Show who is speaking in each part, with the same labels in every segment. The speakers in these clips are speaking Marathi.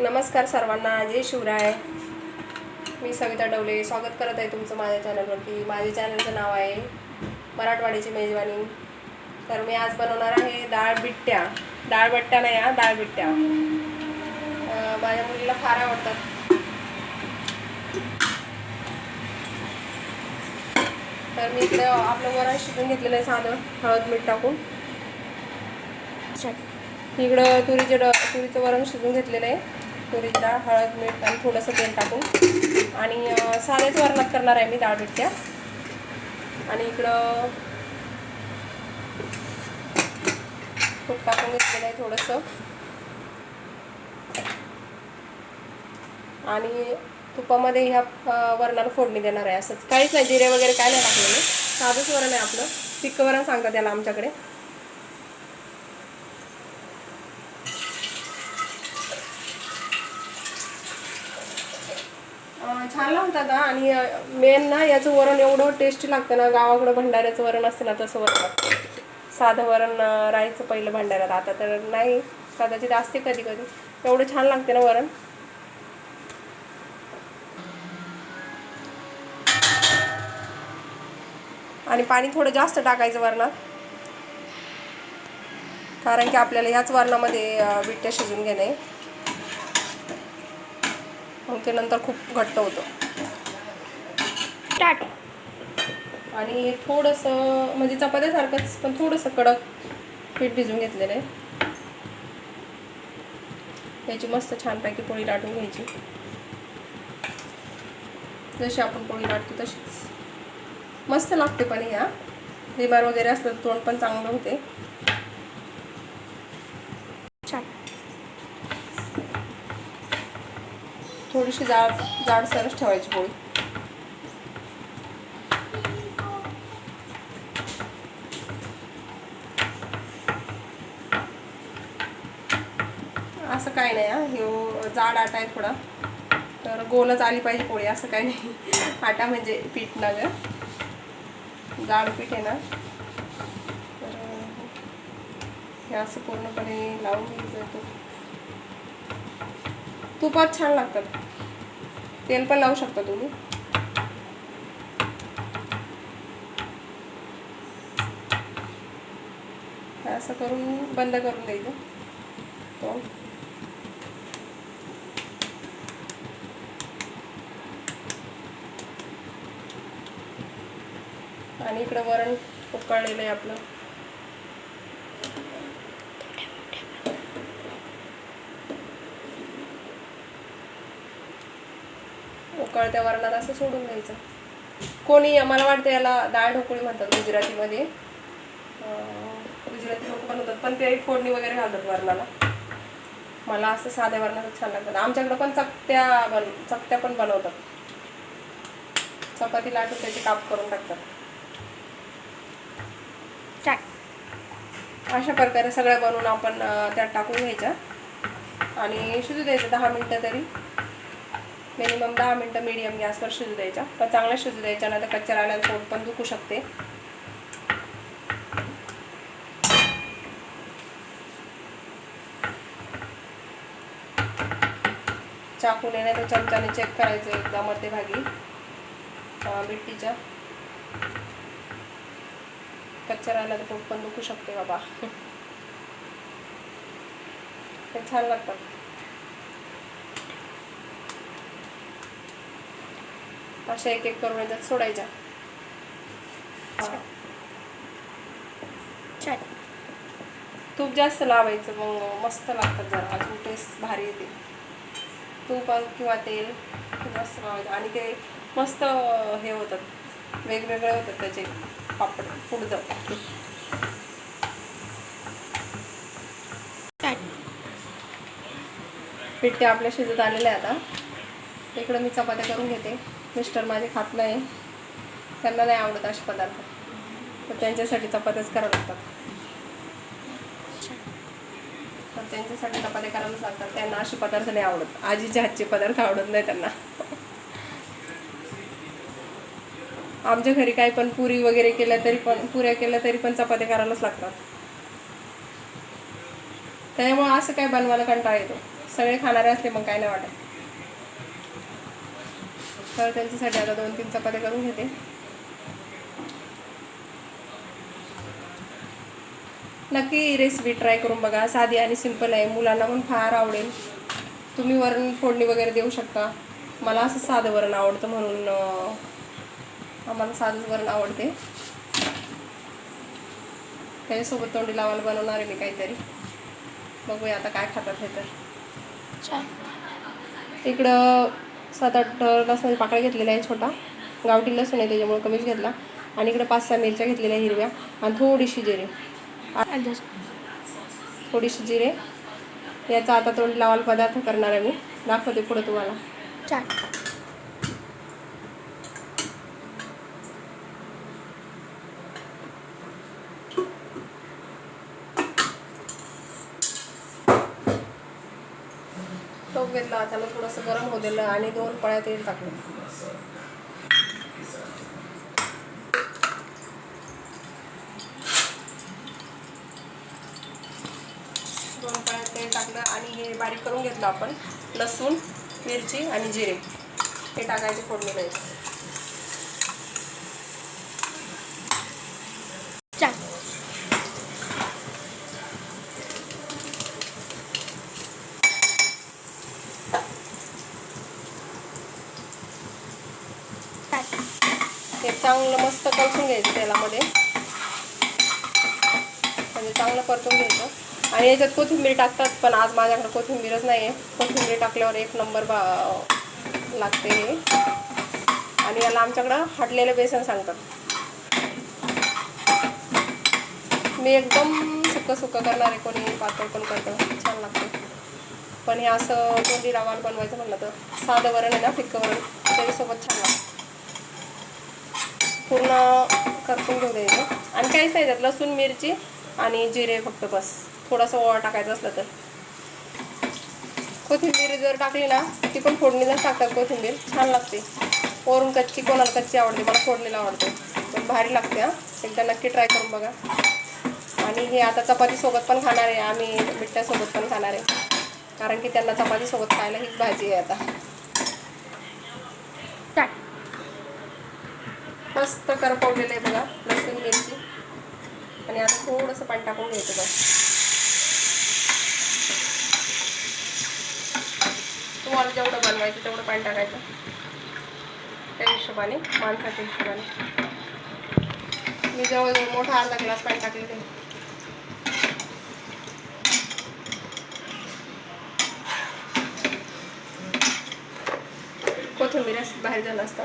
Speaker 1: नमस्कार सर्वांना जय शिवराय. मी सविता डवले. स्वागत करत आहे तुमचं माझ्या चॅनलवरती. माझ्या चॅनलचं नाव आहे मराठवाडीची मेजवानी. तर मी आज बनवणार आहे डाळ बिट्ट्या. डाळ बट्ट्या नाही हा डाळ बिट्ट्या. माझ्या मुलीला फार आवडतात. तर मी इकडे आपलं वरण शिजून घेतलेलं आहे साधं. हळद मीठ टाकून. इकडं तुरीचे ड तुरीचं वरण शिजून घेतलेलं आहे. तुरीची डाळ हळद मीठ आणि थोडंसं तेल टाकून आणि साध्याच वरणात करणार आहे मी डाळ बिट्ट्या आणि इकडं तूप टाकून घेतलेलं आहे थोडंसं. आणि तुपामध्ये ह्या वरणाला फोडणी देणार आहे असंच. काहीच नाही जिरे वगैरे काय नाही टाकलेलं. साधंच वरण आहे आपलं. पिक्क वरण सांगतात त्याला आमच्याकडे. छान लागतात हा आणि मेन ना याचं वरण एवढं टेस्टी लागतं ना गावाकडं भंडाऱ्याचं वरण असतं ना तसं वरण. लागतं. साधं वरण राहायचं पहिलं भंडाऱ्यात आता तर नाही कदाचित असते कधी कधी. एवढं छान लागते ना वरण. आणि पाणी थोडं जास्त टाकायचं वरणात. कारण की आपल्याला ह्याच वरणामध्ये अं, शिजून घेणे. मग ते नंतर खूप घट्ट होतं. आणि थोडंसं म्हणजे चपात्यासारखंच पण थोडंसं कडक पीठ भिजून घेतलेलं आहे. याची मस्त छानपैकी पोळी लाटून घ्यायची. जशी आपण पोळी लाटतो तशीच. मस्त लागते पण या बिमार वगैरे असलं तोंड पण चांगलं होते.
Speaker 2: छान
Speaker 1: थोडीशी जाड जाडसरच ठेवायची पोळी. असं काही नाही हा. हे जाड आटा आहे थोडा. तर गोलच आली पाहिजे पोळी असं काही नाही. आटा म्हणजे पीठ ना ग. जाड पीठ आहे ना. तर हे असं पूर्णपणे लावून घ्यायचं तूप तुपात छान लागतात. तेल पण लावू शकता तुम्ही. असं करून बंद करून द्यायचं. तो आणि इकडं वरण उकळलेलं आहे आपलं. उकळत्या वरणात असं सोडून द्यायचं. कोणी मला वाटतं याला डाळ ढोकळी म्हणतात गुजरातीमध्ये. गुजराती लोक बनवतात पण ते फोडणी वगैरे घालतात वरणाला. मला असं साध्या वरणाचं छान लागतात आमच्याकडं पण चकत्या बन चकत्या पण बनवतात. चपाती लाटून त्याचे काप करून टाकतात. अशा प्रकारे सगळ्या बनवून आपण त्यात टाकून घ्यायच्या आणि शिजू द्यायचं दहा मिनटं तरी. मिनिमम दहा मिनटं मीडियम गॅसवर शिजू द्यायच्या पण चांगल्या शिजू द्यायच्या नाही तर कच्च्या राहिल्यानं पोट पण दुखू शकते. चाकूने नाही तर चमच्याने चेक करायचं एकदा मध्यभागी. अं, बिट्टीच्या कच्च्या राहिला तर पोट पण दुखू शकते बाबा. ते छान लागतात अशा एक एक करून याच्यात सोडायच्या. तूप जास्त लावायचं मग मस्त लागतात जरा. अजून टेस्ट भारी येते. तूप किंवा तेल मस्त लावायचं. आणि ते मस्त हे होतात. वेगवेगळे होतात त्याचे पापड पुढचं
Speaker 2: स्टार्ट
Speaker 1: पिठे आपल्या शिजत आलेले आहे आता इकडं मी चपात्या करून घेते. मिस्टर माझे खात नाही. त्यांना नाही आवडत असे पदार्थ. तर त्यांच्यासाठी चपात्याच करावं लागतात. तर त्यांच्यासाठी चपात्या करायला लागतात. त्यांना असे पदार्थ नाही आवडत. आजीच्या हातचे पदार्थ आवडत नाही त्यांना. आमच्या घरी काही पण पुरी वगैरे केल्या तरी पण पुऱ्या केल्या तरी पण चपात्या करायलाच लागतात. त्यामुळे असं काय बनवायला कंटाळा येतो. सगळे खाणारे असले मग काय नाही वाटत. तर त्यांच्यासाठी आता दोन तीन चपात्या करून घेते. नक्की रेसिपी ट्राय करून बघा. साधी आणि सिंपल आहे. मुलांना पण फार आवडेल. तुम्ही वरण फोडणी वगैरे देऊ शकता. मला असं साधं वरण आवडतं म्हणून आम्हाला साधंच वरण आवडते. त्याच्यासोबत तोंडी लावायला बनवणार आहे मी काहीतरी. बघूया आता काय खातात हे तर. इकडं सात आठ लसणाचा पाकळ्या घेतलेला आहे छोटा. गावठी लसूण आहे त्याच्यामुळे कमीच घेतला. आणि इकडं पाच सहा मिरच्या घेतलेल्या आहे हिरव्या. आणि थोडीशी जिरे. थोडीशी जिरे. याचा आता तोंड लावाल पदार्थ करणार आहे मी. दाखवते पुढं तुम्हाला. घेतला त्याला थोडंसं गरम होऊ दिलं आणि दोन पळ्या तेल टाकलं दोन पळ्या तेल टाकलं आणि हे बारीक करून घेतलं आपण लसूण मिरची आणि जिरे. हे टाकायचे फोडणी नाही
Speaker 2: छान छान
Speaker 1: हे चांगलं मस्त कलसून घ्यायचं तेलामध्ये. म्हणजे चांगलं परतून घ्यायचं. आणि याच्यात कोथिंबीर टाकतात पण आज माझ्याकडे कोथिंबीरच नाही आहे कोथिंबीर टाकल्यावर एक नंबर बा लागते हे. आणि याला आमच्याकडं हटलेलं बेसन सांगतात. मी एकदम सुकं सुकं करणार आहे कोणी पातळ पण करतं. छान लागतं. पण हे असं तोंडी रावाल बनवायचं म्हटलं तर साधं वरण आहे ना फिक्कं वरण. त्याच्यासोबत छान लागतं. पूर्ण करपून घेऊ द्यायचं आणि काहीच नाही त्यात लसूण मिरची आणि जिरे फक्त बस. थोडासा ओवा टाकायचा असलं तर. कोथिंबीर जर टाकली ना ती पण फोडणीलाच टाकतात कोथिंबीर छान लागते. वरून कच्ची कोणाला कच्ची आवडते मला फोडणीला आवडते. पण भारी लागते हां. एकदा नक्की ट्राय करून बघा. आणि हे आता चपातीसोबत पण खाणार आहे आम्ही मिठ्यासोबत पण खाणार आहे. कारण की त्यांना चपातीसोबत खायला हीच भाजी आहे आता. मस्त करपवलेलं आहे बघा लसूण मिरची. आणि आता थोडंसं पाणी टाकून घ्यायचं बघा तुम्हाला जेवढं बनवायचं तेवढं पाणी टाकायचं. त्या हिशोबाने माणसाच्या हिशोबाने. मी जवळजवळ मोठा अर्धा ग्लास पाणी टाकले ते. कोथिंबीर असं बाहेर झालं असतं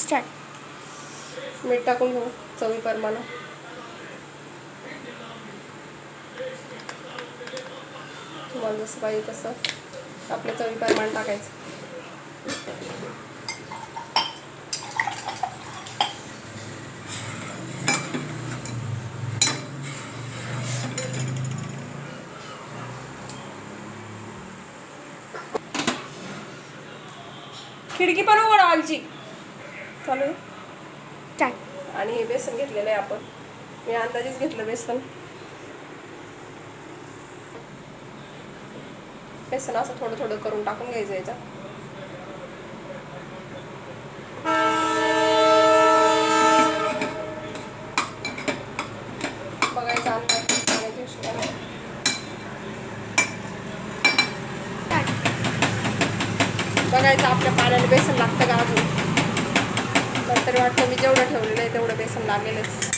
Speaker 2: स्टार्ट.
Speaker 1: मीठ टाकून घेऊ चवी प्रमाणे. तुम्हाला जसं पाहिजे तसं आपल्या चवी प्रमाणे टाकायचं. खिडकी पण उघड आलची चालू आहे? आणि हे बेसन घेतलेलं आहे आपण. मी अंदाजेच घेतलं बेसन. बेसन असं थोडं थोडं करून टाकून घ्यायचं याच्यात. बघायचं आपल्या पाण्याला बेसन लागतं का अजून? तर तरी वाटतं मी जेवढं ठेवलेलं आहे तेवढं बेसन लागेलच.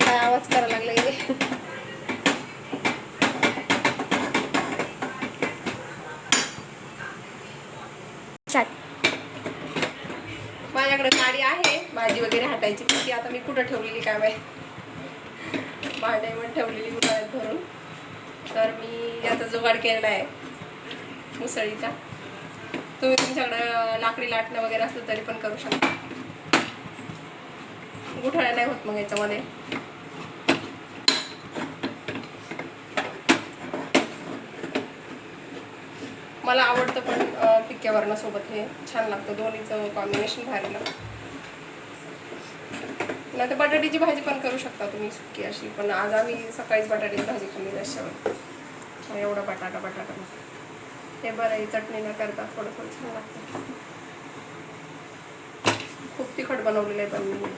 Speaker 1: काय आवाज करायला लागला
Speaker 2: छान
Speaker 1: माझ्याकडे गाडी आहे भाजी वगैरे हटायची. ती आता मी कुठं ठेवलेली काय माहिती? भांडे पण ठेवलेली उन्हाळ्यात धरून तर मी याचा जुगाड केलेला आहे. मुसळीचा. तुम्ही तुमच्याकडं लाकडी लाटणं वगैरे असलं तरी पण करू शकता. गुठळ्या नाही होत मग याच्यामध्ये. मला आवडतं पण अं, पिक्या हे छान लागतं. दोन्हीचं कॉम्बिनेशन भारी लागतं. नाही तर बटाट्याची भाजी पण करू शकता तुम्ही सुकी अशी पण आज आम्ही सकाळीच बटाट्याची भाजी खाल्ली रश्यावर एवढा बटाटा बटाटा. हे बरं आहे चटणी न करता थोडं थोडं छान लागतं. खूप तिखट बनवलेलं आहे पण मी.